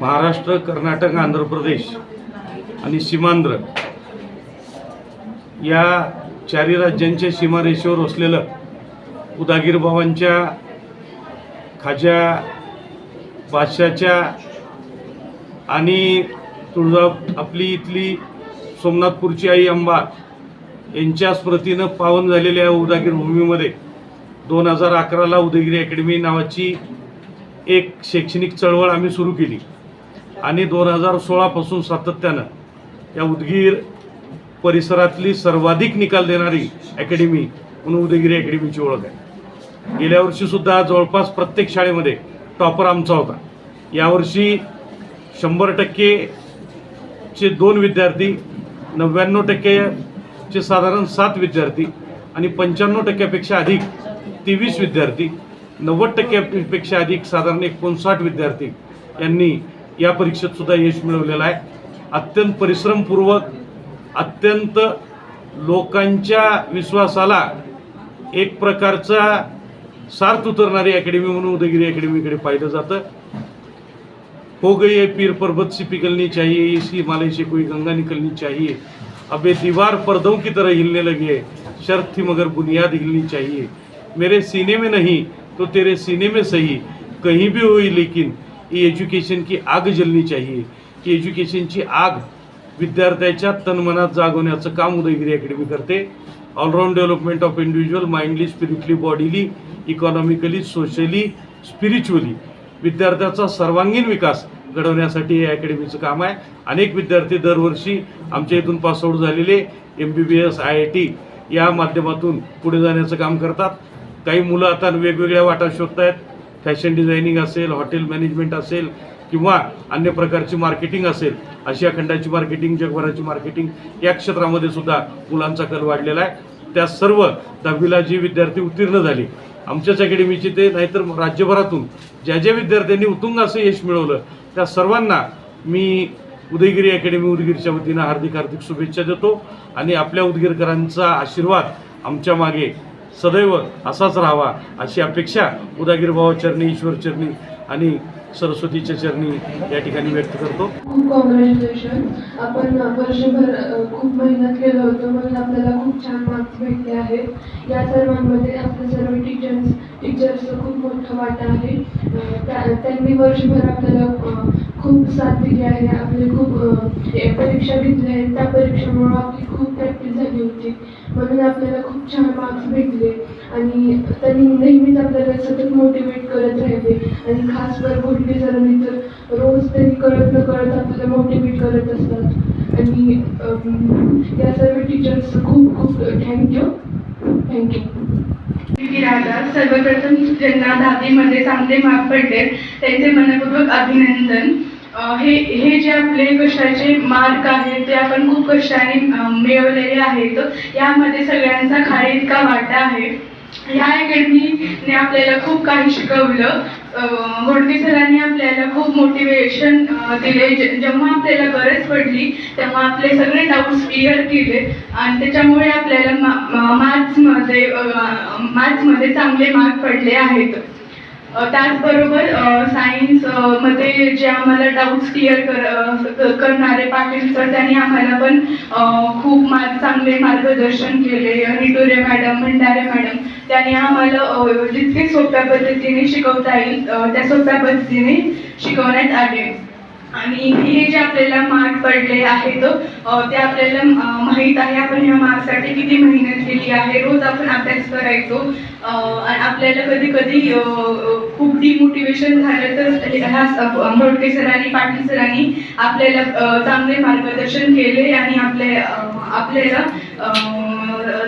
महाराष्ट्र कर्नाटक आंध्र प्रदेश आणि सीमांध्र या चारी राज्यांच्या सीमारेषेवर असलेलं उदागीरबाबांच्या खाज्या बादशाच्या आणि तुळजा आपली इथली सोमनाथपूरची आई अंबा यांच्या स्मृतीनं पावन झालेल्या उदागीर भूमीमध्ये दोन हजार अकराला उदयगिरी अकॅडमी नावाची एक शैक्षणिक चळवळ आम्ही सुरू केली. आणि दोन हजार सोळापासून सातत्यानं या उदगीर परिसरातली सर्वाधिक निकाल देणारी अकॅडमी म्हणून उदयगिरी अकॅडमीची ओळख आहे. गेल्या वर्षीसुद्धा जवळपास प्रत्येक शाळेमध्ये टॉपर आमचा होता. यावर्षी शंभर टक्केचे दोन विद्यार्थी नव्याण्णव टक्केचे साधारण सात विद्यार्थी आणि पंच्याण्णव टक्क्यापेक्षा अधिक तेवीस विद्यार्थी नव्वद टक्क्यापेक्षा अधिक साधारण एकोणसाठ विद्यार्थी यांनी या परीक्षेत सुद्धा यश मिळवलेलं आहे. अत्यंत परिश्रमपूर्वक अत्यंत लोकांच्या विश्वासाला एक प्रकारचा सार्थ उतरणारी अकॅडमी म्हणून उदयगिरी अकॅडमीकडे पाहिलं जातं. हो गई पीर पर्वत सी पिघलनी चाहिए इसी हिमालय से कोई गंगा निकलनी चाहिए अब ये दीवार पर्दों की तरह हिलने लगी है शर्त थी मगर बुनियाद हिलनी चाहिए। मेरे सीने में नहीं तो तेरे सीने में सही। कहीं भी हुई लेकिन ये एज्युकेशन की आग जलनी चाहिए। की एज्युकेशनची आग विद्यार्थ्याच्या तनमनात जागवण्याचं काम उदयगिरी अकॅडमी करते. All round development of individual mindly spiritually bodily economically socially spiritually विद्यार्थ्याचा सर्वांगीण विकास घडवण्यासाठी हे अकॅडमीचं काम आहे. अनेक विद्यार्थी दरवर्षी आमच्या इथून पासआउट झालेले M B B S I I T या माध्यमातून पुढे जाण्याचं काम करतात. काही मुलं आता वेगवेगळ्या वाटा शोधत आहेत फॅशन डिझायनिंग असेल हॉटेल मॅनेजमेंट असेल किंवा अन्य प्रकारची मार्केटिंग असेल आशिया खंडाची मार्केटिंग जगभराची मार्केटिंग या क्षेत्रामध्ये सुद्धा मुलांचा कल वाढलेला आहे. त्या सर्व दहावीला जी विद्यार्थी उत्तीर्ण झाली आमच्याच अकॅडमीची ते नाहीतर राज्यभरातून ज्या ज्या विद्यार्थ्यांनी उत्तुंग असं यश मिळवलं त्या सर्वांना मी उदयगिरी अकॅडमी उदगीरच्या वतीनं हार्दिक हार्दिक शुभेच्छा देतो. आणि आपल्या उदगीरकरांचा आशीर्वाद आमच्या मागे सदैव असाच राहावा अशी अपेक्षा उदागीर भावा चरणी ईश्वर चरणी आणि सरस्वतीच्या चरणी या ठिकाणी व्यक्त करतो. खूप कॉंग्रॅच्युलेशन आपण वर्षभर खूप मेहनत केलं होतं. म्हणून आपल्याला खूप छान मार्क्स भेटले आहेत. या सर्वांमध्ये आपले सर्व टीचर्स टीचर्सचं खूप मोठं वाटा आहे. त्या- त्यांनी वर्षभर आपल्याला खूप साथ दिली आहे. आपले खूप परीक्षा घेतल्या आहेत. त्या परीक्षेमुळे आपली खूप प्रॅक्टिस झाली होती. म्हणून आपल्याला खूप छान मार्क्स भेटले. आणि त्यांनी नेहमीच आपल्याला सतत मोटिवेट करत राहिले आणि खास कर गोडके सरांनी तर रोज त्यांनी कळत न कळत आपल्याला मोटिवेट करत असतात. आणि या सर्व टीचर्स खूप खूप थँक्यू थँक्यू राहतात सर्वप्रथम ज्यांना दहावीमध्ये चांगले मार्क पडले त्यांचे मनपूर्वक अभिनंदन. हे हे जे आपले कष्टाचे मार्क आहेत ते आपण खूप कष्टाने मिळवलेले आहेत. यामध्ये सगळ्यांचा खाली इतका वाटा आहे. ह्या अकॅडमीने आपल्याला खूप काही शिकवलं. अं, घोडके सरांनी आपल्याला खूप मोटिवेशन दिले. जेव्हा आपल्याला गरज पडली तेव्हा आपले सगळे डाऊट्स क्लिअर केले. आणि त्याच्यामुळे आपल्याला मा मार्क्समध्ये मार्क्समध्ये चांगले मार्क पडले आहेत. त्याचबरोबर सायन्समध्ये जे आम्हाला डाऊट्स क्लिअर कर करणारे पाटील सर त्यांनी आम्हाला पण खूप मार्ग चांगले मार्गदर्शन केले. निटोरे मॅडम भंडारे मॅडम त्यांनी आम्हाला जितके सोप्या पद्धतीने शिकवता येईल त्या सोप्या पद्धतीने शिकवण्यात आले. आणि हे जे आपल्याला मार्क पडले आहेत ते आपल्याला माहीत आहे. आपण ह्या मार्कसाठी किती मेहनत केली आहे? रोज आपण अभ्यास करायचो. आणि आपल्याला कधी कधी खूप डिमोटिवेशन झालं तर ह्या मोडके सरांनी पाटील सरांनी आपल्याला चांगले मार्गदर्शन केले आणि आपले आपल्याला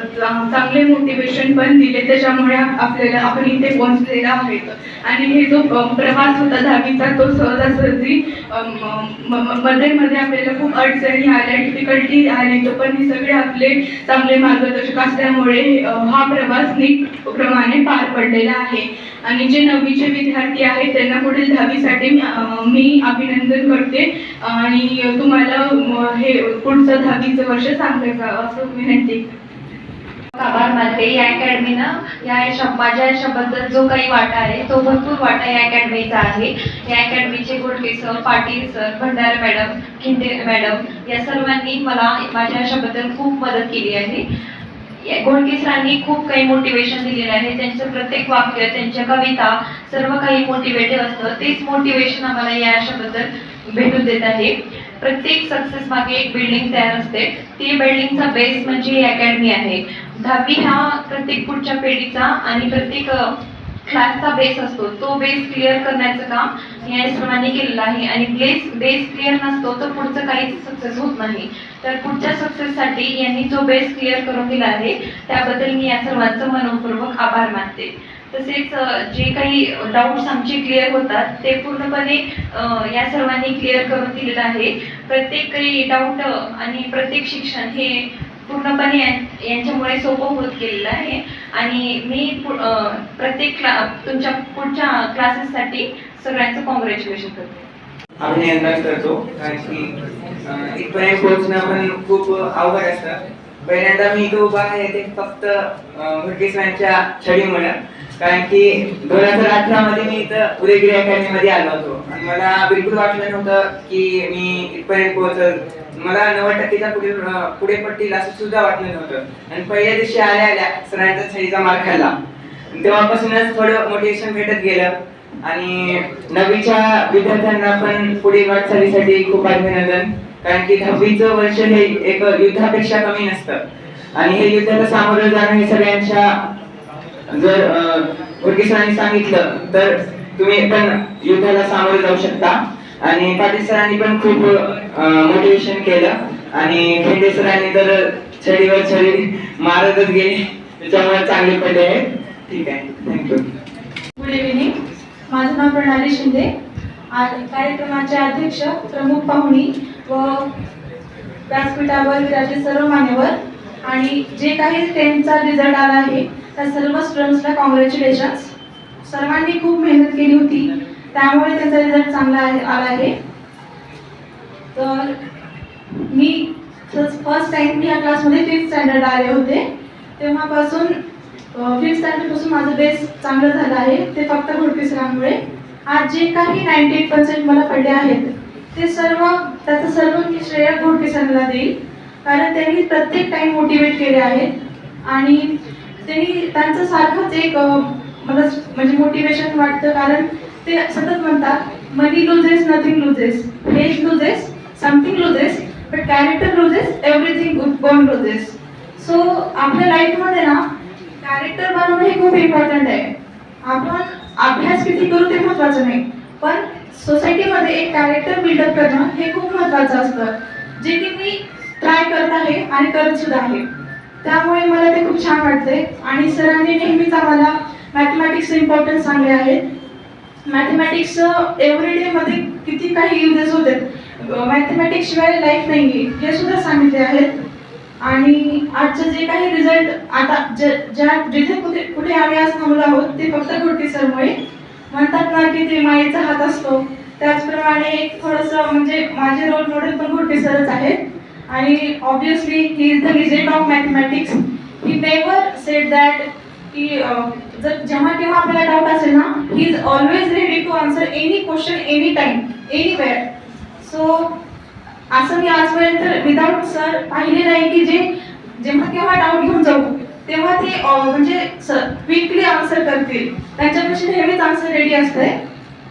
चांगले मोटिवेशन पण दिले त्याच्यामुळे आपल्याला आपण इथे पोहोचलेला आहोत. आणि हे जो प्रवास होता दहावीचा तो सहजासहजी म- मध्ये मध्ये आपल्याला खूप अडचणी आल्या डिफिकल्टी आली तो पण हे सगळे आपले चांगले मार्गदर्शक असल्यामुळे हा प्रवास नीट प्रमाणे पार पडलेला आहे. आणि जे नववीचे विद्यार्थी आहेत त्यांना पुढील दहावीसाठी मी अभिनंदन करते. आणि तुम्हाला हे पुढचं दहावीचं वर्ष चांगलं असं विनंती. आभार मानते या अकॅडमीनं या यशा माझ्या यशाबद्दल जो काही वाटा आहे तो भरपूर वाटा या अकॅडमीचा आहे. या अकॅडमीचे Godke sir Patil sir Bhandare madam Khinde madam या सर्वांनी मला माझ्या यशाबद्दल खूप मदत केली आहे. या गोडके सरांनी खूप काही मोटिवेशन दिलेलं आहे. त्यांचं प्रत्येक वाक्य त्यांच्या कविता सर्व काही मोटिवेटिव्ह असतं. तेच मोटिवेशन आम्हाला या यशाबद्दल भेटून देत आहे. प्रत्येक सक्सेस मागे एक बिल्डिंग तयार असते. ती बिल्डिंगचा बेस म्हणजे ही अकॅडमी आहे. दहावी हा प्रत्येक पुढच्या पिढीचा आणि प्रत्येक क्लासचा बेस असतो. तो बेस क्लिअर करण्याचं काम या सर्वांनी केलेलं आहे. आणि बेस बेस क्लिअर नसतो तर पुढचं काहीच सक्सेस होत नाही. तर पुढच्या सक्सेससाठी यांनी जो बेस क्लिअर करून दिला आहे त्याबद्दल मी या सर्वांचं मनपूर्वक आभार मानते. तसेच जे काही डाऊट्स आमचे क्लिअर होतात ते पूर्णपणे या सर्वांनी क्लिअर करून दिलेलं आहे. प्रत्येक काही डाऊट आणि प्रत्येक शिक्षण हे पूर्णपणे यांच्यामुळे सोपं होत गेलेलं आहे. आणि मी प्रत्येक क्ला तुमच्या पुढच्या क्लासेससाठी सगळ्यांचं कॉंग्रॅच्युलेशन करते. अभिनंदन करतो कारण की इथपर्यंत पोहोचणं पण खूप अवघड असतं. पहिल्यांदा मी इथं उभा आहे ते फक्त भटकेसरांच्या छडीमुळे. कारण की दोन हजार अठरा मध्ये मी इथं उदयगिरी अकॅडमी मध्ये आलो होतो. आणि मला बिलकुल वाटलं नव्हतं की मी इथपर्यंत पोहोचल. मला नव्वद टक्केच्या पुढे पुढे पडतील असं सुद्धा वाटलं नव्हतं. आणि पहिल्या दिवशी आल्या आल्या सरांचा छडीचा मार खाल्ला. तेव्हापासूनच थोडं मोटिवेशन भेटत गेलं. आणि नववीच्या विद्यार्थ्यांना पण पुढील वाटचालीसाठी खूप अभिनंदन. कारण की दहावीचं वर्ष हे एक युद्धापेक्षा कमी नसतं. आणि हे युद्धाला सामोरं जाणं हे सगळ्यांच्या जर गुडके सरांनी सांगितलं तर तुम्ही पण युद्धाला सामोरे जाऊ शकता. आणि पाटील सरांनी पण खूप मोटिवेशन केलं. आणि खेंडे सरांनी तर छडीवर छडी मारतच गेले. त्याच्यामुळे चांगले पडले आहेत. ठीक आहे. थँक्यू गुड इव्हिनिंग माझं नाव प्रणाली शिंदे. आणि कार्यक्रमाचे अध्यक्ष प्रमुख पाहुणी व व्यासपीठावर विराजे सर्व मान्यवर आणि जे काही त्यांचा रिझल्ट आला आहे त्या सर्व स्टुडंट्सला कॉंग्रॅच्युलेशन्स सर्वांनी खूप मेहनत केली होती. त्यामुळे त्याचा रिझल्ट चांगला आहे आला आहे. तर मी फर्स्ट टाइम मी या क्लासमध्ये फिफ्थ स्टँडर्ड आले होते. तेव्हापासून फिफ्थ स्टँडर्डपासून माझं बेस चांगलं झालं आहे. ते फक्त घोडके सरांमुळे आज जे काही नाईन्टी एट पर्सेंट मला पडले आहेत ते सर्व त्याचं सर्व मी श्रेय घोडके सरांना देईल. कारण त्यांनी प्रत्येक टाईम मोटिवेट केले आहेत. आणि त्यांनी त्यांचं सारखंच एक मला म्हणजे मोटिवेशन वाटतं. कारण ते सतत म्हणतात money loses nothing loses hedge loses something loses but character loses everything Bon loses so आपल्या लाईफमध्ये ना कॅरेक्टर बनवणं हे खूप इम्पॉर्टंट आहे. आपण अभ्यास किती करू ते महत्वाचं नाही. पण सोसायटीमध्ये एक कॅरेक्टर बिल्डअप करणं हे खूप महत्वाचं असतं. जे की मी ट्राय करत आहे आणि करत सुद्धा आहे. त्यामुळे मला ते खूप छान वाटते आणि सरांनी नेहमीच आम्हाला मॅथमॅटिक्सचं इम्पॉर्टन्स सांगले आहेत मॅथमॅटिक्स एव्हरीडे मध्ये किती काही युजेस होते. मॅथमॅटिक्स शिवाय लाईफ नाही हे सुद्धा सांगितले आहेत. आणि आजचं जे काही रिझल्ट आता ज्या जिथे कुठे कुठे आम्ही आज थांबलो आहोत ते फक्त घोडके सरमुळे म्हणतात ना की ते मायेचा हात असतो. त्याचप्रमाणे एक थोडंसं म्हणजे माझे रोल मॉडेल पण घोडके सरच आहेत. आणि obviously he is the legend of mathematics he never said that की जर जेव्हा केव्हा आपल्याला डाऊट असेल ना he is always ready to answer any question any time anywhere so असं मी आजपर्यंत विदाऊट सर पाहिले नाही की जे जेव्हा केव्हा डाऊट घेऊन जाऊ तेव्हा ते म्हणजे क्विकली आन्सर करतील. त्यांच्यापेक्षा नेहमीच आन्सर रेडी असतंय.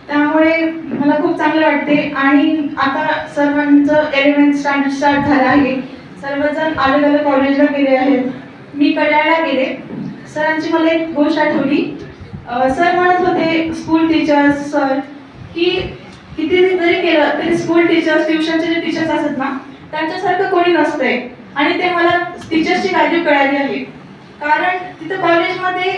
त्यामुळे मला खूप चांगलं वाटते. आणि आता सर्वांचं एलिमेंट स्टँडर्ड स्टार्ट झालं आहे. सर्वजण अलग अलग कॉलेजला गेले आहेत. मी कल्याणला गेले. सरांची मला एक गोष्ट आठवली. सर म्हणत होते स्कूल टीचर्स सर की किती जरी केलं तरी स्कूल टीचर्स ट्युशनचे जे टीचर्स असतात ना त्यांच्यासारखं कोणी नसतंय. आणि ते मला टीचर्सची व्हॅल्यू कळाली आहे. कारण तिथं कॉलेजमध्ये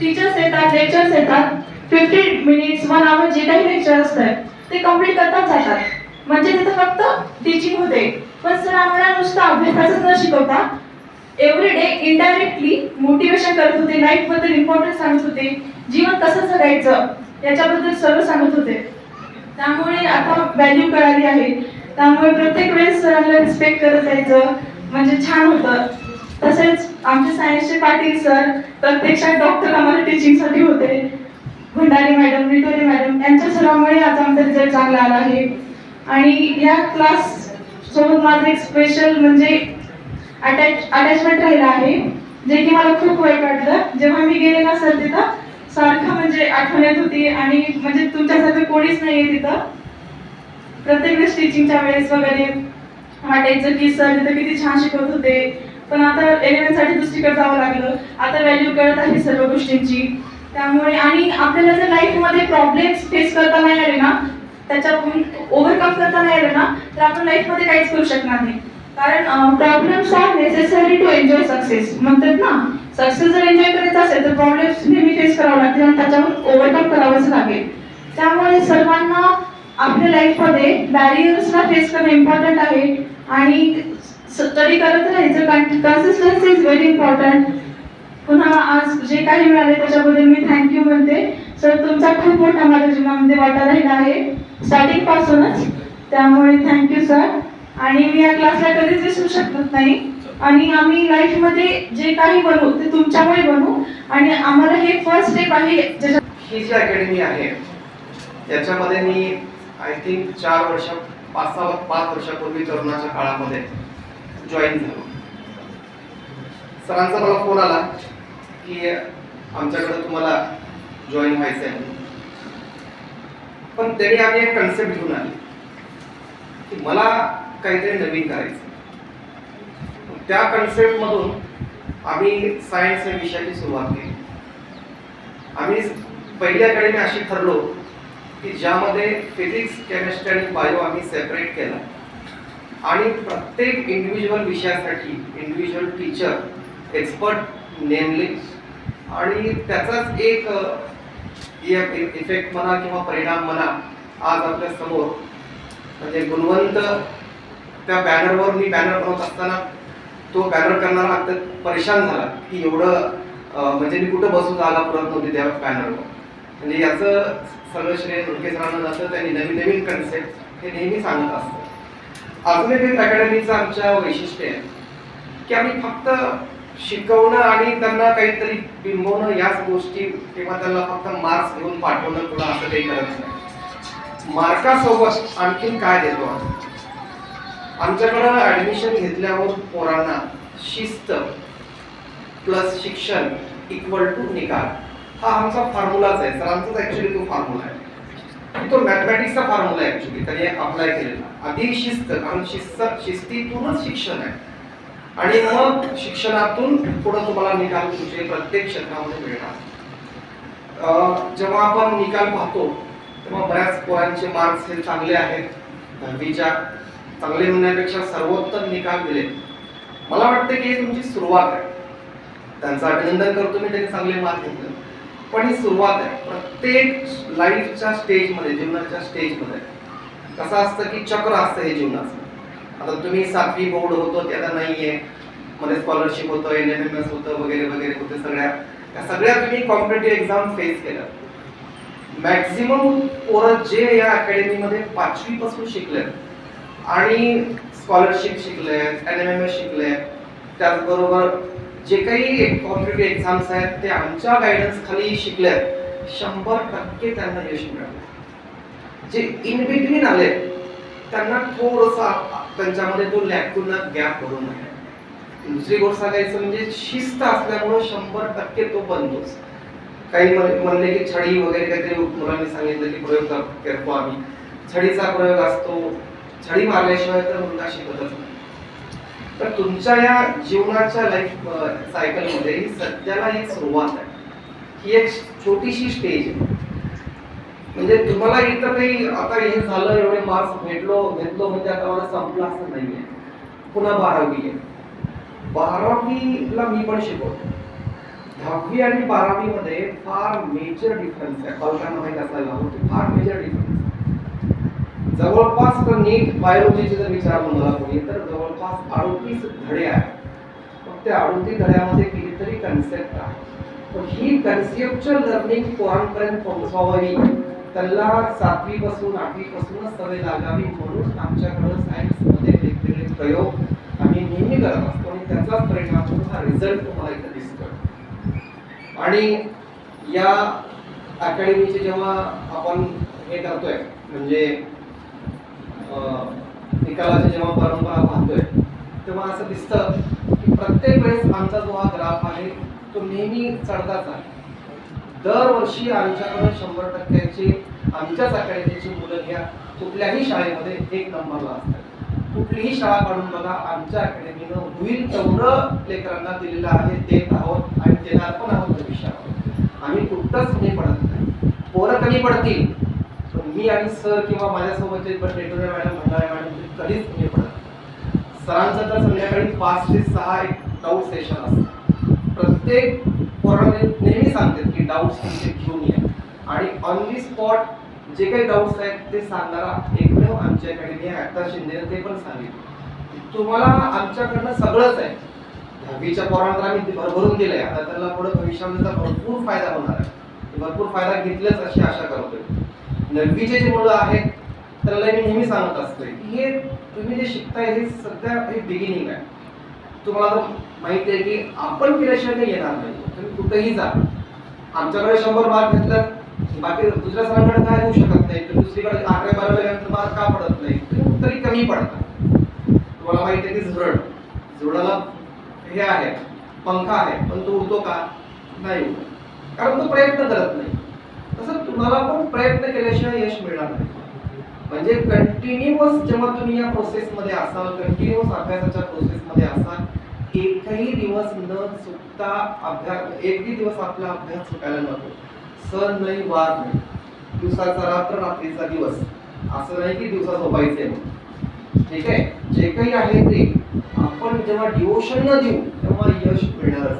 टीचर्स येतात लेक्चर्स येतात. फिफ्टीन मिनिट्स वन आवर जे काही लेक्चर असतात ते कंप्लीट करतात जातात. म्हणजे तिथं फक्त टीचिंग होते. पण सर आम्हाला नुसतं अभ्यासाचं न शिकवता एव्हरी डे इनडायरेक्टली मोटिवेशन करत होते लाईफबद्दल इम्पॉर्टन्स सांगत होते जीवन कसं जगायचं याच्याबद्दल सर्व सांगत होते. त्यामुळे आता व्हॅल्यू कळाली आहे. त्यामुळे प्रत्येक वेळेस सरांना रिस्पेक्ट करत जायचं म्हणजे छान होतं. तसेच आमचे सायन्सचे पाटील सर प्रत्यक्षात डॉक्टर आम्हाला टीचिंगसाठी होते. भंडारी मॅडम निटोरे मॅडम यांच्या सरावामुळे आज आमचा रिझल्ट चांगला आला आहे. आणि या क्लास सोबत माझं एक स्पेशल म्हणजे अटॅच अटॅचमेंट राहिलं आहे जे की मला खूप वाईट वाटलं. जेव्हा मी गेले ना सर तिथं सारखं म्हणजे आठवण येत होती आणि म्हणजे तुमच्यासारखं कोणीच नाही आहे तिथं. प्रत्येक वेळेस टीचिंगच्या वेळेस वगैरे वाटायचं की सर तिथं किती छान शिकवत होते. पण आता एलेव्हनसाठी दुसरीकडे जावं लागलं. आता व्हॅल्यू कळत आहे सर्व गोष्टींची. त्यामुळे आणि आपल्याला जर लाईफमध्ये प्रॉब्लेम्स फेस करता नाही आले ना त्याच्यातून ओव्हरकम करता नाही आले ना तर आपण लाईफमध्ये काहीच करू शकणार नाही. कारण problems are necessary to enjoy success म्हणतात ना सक्सेस जर एन्जॉय करायचं असेल तर प्रॉब्लेम्स नेहमी फेस करावं लागतील आणि त्याच्यावर ओव्हरकम करावंच लागेल. त्यामुळे सर्वांना आपल्या लाईफमध्ये बॅरियर्सला फेस करणं इम्पॉर्टंट आहे. आणि स्टडी करत राहायचं कन्सिस्टन्सी इज व्हेरी इम्पॉर्टंट पुन्हा आज जे काही मिळाले त्याच्याबद्दल मी थँक्यू म्हणते. सर तुमचा खूप मोठा माझ्या जीवनामध्ये वाटा राहिला आहे. स्टार्टिंग पासूनच. त्यामुळे थँक्यू सर आणि मी या क्लासला कधीच विसरू शकत नाही. आणि आम्ही लाईफमध्ये जे काही बनवू ते तुमच्यामुळे बनवू. आणि आम्हाला हे फर्स्ट स्टेप आहे. ज्याच्या ही जी अकॅडमी आहे याच्यामध्ये मी आय थिंक चार वर्ष पाच सहा पाच वर्षापूर्वी तरुणाच्या काळामध्ये जॉईन झालो. सरांचा मला फोन आला. की आमच्याकडे तुम्हाला जॉईन व्हायचं आहे. पण त्यांनी आम्ही एक कन्सेप्ट घेऊन आली की मला काहीतरी नवीन करायचं त्या कन्सेप्टमधून आम्ही सायन्स या विषयाची सुरुवात केली. आम्ही पहिल्याकडे मी अशी ठरलो की ज्यामध्ये फिजिक्स केमिस्ट्री आणि बायो आम्ही सेपरेट केला. आणि प्रत्येक इंडिव्हिज्युअल विषयासाठी इंडिव्हिज्युअल टीचर एक्सपर्ट नेमले आणि त्याचाच एक इफेक्ट म्हणा किंवा परिणाम म्हणा आज आपल्यासमोर. म्हणजे गुणवंत त्या बॅनरवर मी बॅनर बनवत असताना तो बॅनर करणारा अत्यंत परेशान झाला की एवढं म्हणजे मी कुठं बसून आला पुरत नव्हती त्या बॅनरवर म्हणजे याचं सगळं श्रेय धुडके सरांना जातं त्यांनी नवीन नवीन कन्सेप्ट हे नेहमी सांगत असतं. अजून एक अकॅडमीचं आमच्या वैशिष्ट्य आहे की आम्ही फक्त शिकवणं आणि त्यांना काहीतरी बिंबवणं याच गोष्टी किंवा त्यांना फक्त मार्क्स घेऊन पाठवणं तुला असं काही करत नाही. मार्कासोबत आणखीन काय देतो आम्ही आमच्याकडं ऍडमिशन घेतल्यावर पोरांना शिस्त प्लस शिक्षण इक्वल टू निकाल. हा आमचा फॉर्म्युलाच आहे. सरांचाच ऍक्च्युली तो फॉर्म्युला आहे. तो मॅथमॅटिक्सचा फॉर्म्युला आहे ऍक्च्युली त्याने अप्लाय केलेला. अधिक शिस्त कारण शिस्त शिस्तीतूनच शिक्षण आहे. आणि मग शिक्षणातून पुढे तुम्हाला निकाल तुमचे प्रत्येक क्षेत्रामध्ये मिळणार. जेव्हा आपण निकाल पाहतो तेव्हा बऱ्याच पोरांचे मार्क्स हे चांगले आहेत. दहावीच्या चांगले म्हणण्यापेक्षा सर्वोत्तम निकाल दिले. मला वाटतं की ही तुमची सुरुवात आहे. त्यांचं अभिनंदन करतो मी त्यांनी चांगले मार्क घेतले. पण ही सुरुवात आहे. प्रत्येक लाईफच्या स्टेजमध्ये जीवनाच्या स्टेजमध्ये कसं असतं की चक्र असतं हे जीवनाचं. आता तुम्ही सातवी बोर्ड होतो ते आता नाहीये. मध्ये स्कॉलरशिप होतं एन एम एम एस होतं वगैरे वगैरे होते सगळ्या. त्या सगळ्या तुम्ही कॉम्पिटेटिव्ह एक्झाम फेस केल्या. मॅक्झिमम पोरं जे या अकॅडमीमध्ये पाचवी पासून शिकले आणि स्कॉलरशिप शिकले एन एम एम एस शिकले त्याचबरोबर जे काही कॉम्पिटेटिव्ह एक्झाम्स आहेत ते आमच्या गायडन्स खाली शिकले शंभर टक्के त्यांना यश मिळालं. जे इन बिटवीन आले त्यांना थोडंसं त्यांच्यामध्ये तो लॅकून गॅप भरू नये दुसरी गोष्ट सांगायचं म्हणजे शिस्त असल्यामुळं शंभर टक्के तो बनतोच काही म्हणले की छडी वगैरे काहीतरी मुलांनी सांगितलं की प्रयोग करतो आम्ही. छडीचा प्रयोग असतो. छडी मारल्याशिवाय तर मुलगा शिकतच नाही. तर तुमच्या या जीवनाच्या लाईफ सायकलमध्ये ही सध्याला एक सुरुवात आहे. ही एक छोटीशी स्टेज आहे. म्हणजे तुम्हाला इथं काही आता हे झालं एवढे मार्क्स भेटलो घेतलो म्हणजे आता मला संपलं असं नाहीये. पुन्हा बारावी आहे. बारावीला मी पण शिकवतो. दहावी आणि बारावी मध्ये फार मेजर डिफरन्स आहे. पालकांना माहीत असायला होते फार मेजर डिफरन्स जवळपास तर नीट बायोलॉजीचे जर विचारलं मला कोणी तर जवळपास अडोतीस धडे आहेत. मग त्या अडतीस धड्यामध्ये कितीतरी कन्सेप्ट आहे पण ही कन्सेप्टच्या लर्निंग पोरांपर्यंत पोहोचवावी? त्याला सातवी पासून आठवी पासूनच सवय लागावी म्हणून आमच्याकडं सायन्समध्ये वेगवेगळे प्रयोग आम्ही नेहमी करत असतो आणि त्याचाच परिणाम म्हणून हा रिझल्ट तुम्हाला इथे दिसतोय. आणि या अकॅडमीचे जेव्हा आपण हे करतोय म्हणजे निकालाची जेव्हा परंपरा पाहतोय तेव्हा असं दिसतं की प्रत्येक वेळेस आमचा जो हा ग्राफ आहे तो नेहमी चढताच आहे. दरवर्षी आमच्याकडून शंभर टक्क्याची आमच्याच अकॅडमीची मुलं घ्या. कुठल्याही शाळेमध्ये एक नंबरला असतात कुठलीही शाळा काढून बघा आमच्या अकॅडमीनं होईल तेवढं लेकरांना दिलेलं आहे देत आहोत आणि देणार पण आहोत भविष्यावर आम्ही कुठंच कमी पडत नाही. पोरं कमी पडतील? पण मी आणि सर किंवा माझ्यासोबतचे पण डेटोरे मॅडम भंडारे मॅडम कधीच कमी पडत नाही. सरांचं तर संध्याकाळी पाच ते सहा एक डाऊट सेशन असतं. प्रत्येक पोरांना नेहमी सांगतात की डाऊट्स तुमचे घेऊन या. आणि ऑन दी स्पॉट जे काही डाऊट्स आहेत ते सांगणारा एकमेव आमच्या अकॅडमी आहे आता शिंदेने ते पण सांगितलं. तुम्हाला आमच्याकडनं सगळंच आहे. दहावीच्या पोरांना आम्ही ते भरभरून दिलंय. आता त्यांना पुढे भविष्यामध्ये त्याचा भरपूर फायदा होणार आहे. भरपूर फायदा घेतलंच अशी आशा करतोय नववीचे जे मुलं आहेत त्याला मी नेहमी सांगत असतोय की हे तुम्ही जे शिकताय हे सध्या हे बिगिनिंग आहे. तुम्हाला माहिती आहे की आपण केल्याशिवाय येणार नाही. कुठेही जा. आमच्याकडे शंभर मार्क घेतल्यात. बाकी दुसऱ्या सरांकडे काय होऊ शकत नाही. तर दुसरीकडे अकरा बारावीनंतर गेल्यानंतर मार्क का पडत नाही? तरी कमी पडतात. तुम्हाला माहिती आहे की झुरड झुरडाला हे आहे. पंखा आहे. पण तो उडतो का? नाही उडतो. कारण तो प्रयत्न करत नाही. तसं तुम्हाला पण प्रयत्न केल्याशिवाय यश मिळणार नाही. म्हणजे कंटिन्युअस जेव्हा तुम्ही या प्रोसेसमध्ये असाल कंटिन्युअस अभ्यासाच्या प्रोसेसमध्ये असाल एकही दिवस न चुकता अभ्यास एकही दिवस आपला अभ्यास चुकायला नको. सण नाही वार नाही. दिवसाचा रात्र रात्रीचा दिवस. असं नाही की दिवसा झोपायचे ठीक आहे? जे काही आहे ते आपण जेव्हा डिवोशन न देऊ तेव्हा यश मिळणारच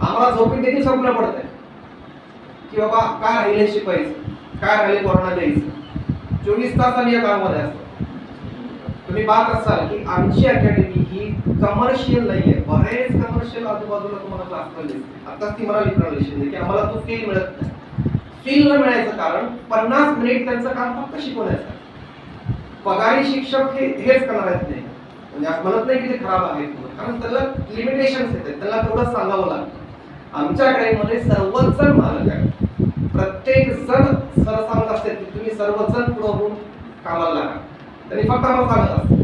आम्हाला झोपेत देखील स्वप्न पडत आहे की बाबा काय राहिले शिकायचं काय राहिले कोरोना द्यायचं चोवीस तास आम्ही या कामामध्ये असतो. तुम्ही पाहत असाल की आमची अकॅडमी ही कमर्शियल नाही आहे बरेच कमर्शियल आजूबाजूला तुम्हाला क्लास दिसते आता ती मला लिहिणार की आम्हाला तो फील मिळत नाही. फील न मिळायचं कारण पन्नास मिनिट त्यांचं काम फक्त शिकवण्याचं पगारी शिक्षक हे हेच करणार आहेत नाही. म्हणजे असं म्हणत नाही की ते खराब आहेत कारण त्याला लिमिटेशन्स येतात त्याला थोडं सांगावं लागतं. आमच्या अकॅडमीमध्ये सर्वच जण मालक आहेत. प्रत्येक जण सर सांगत असते. की तुम्ही सर्वजण पुढं होऊन कामाला लागा. त्यांनी फक्त आम्हाला सांगत असतात.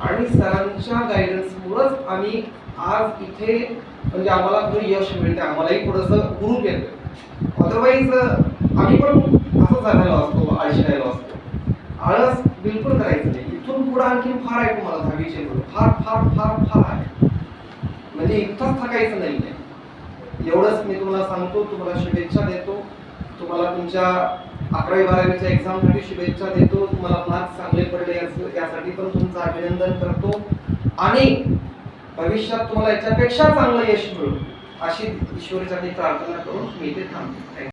आणि सरांच्या गायडन्समुळंच आम्ही आज इथे म्हणजे आम्हाला जो यश मिळते आम्हालाही थोडंसं ग्रुप येतं अदरवाईज आम्ही पण असं झालेलो असतो आळशी राहिलो असतो. आळस बिलकुल करायचं नाही. इथून पुढे आणखी फार आहे तुम्हाला दहावीचे मुलं फार फार फार फार आहे. म्हणजे इथंच थकायचं नाही आहे. एवढंच मी तुम्हाला सांगतो तुम्हाला शुभेच्छा देतो. तुम्हाला तुमच्या अकरावी बारावीच्या एक्झामसाठी शुभेच्छा देतो. तुम्हाला मार्क्स चांगले पडले यासाठी पण तुमचं अभिनंदन करतो. आणि भविष्यात तुम्हाला याच्यापेक्षा चांगलं यश मिळू अशी ईश्वरीसाठी प्रार्थना करून मी इथे थांबतो.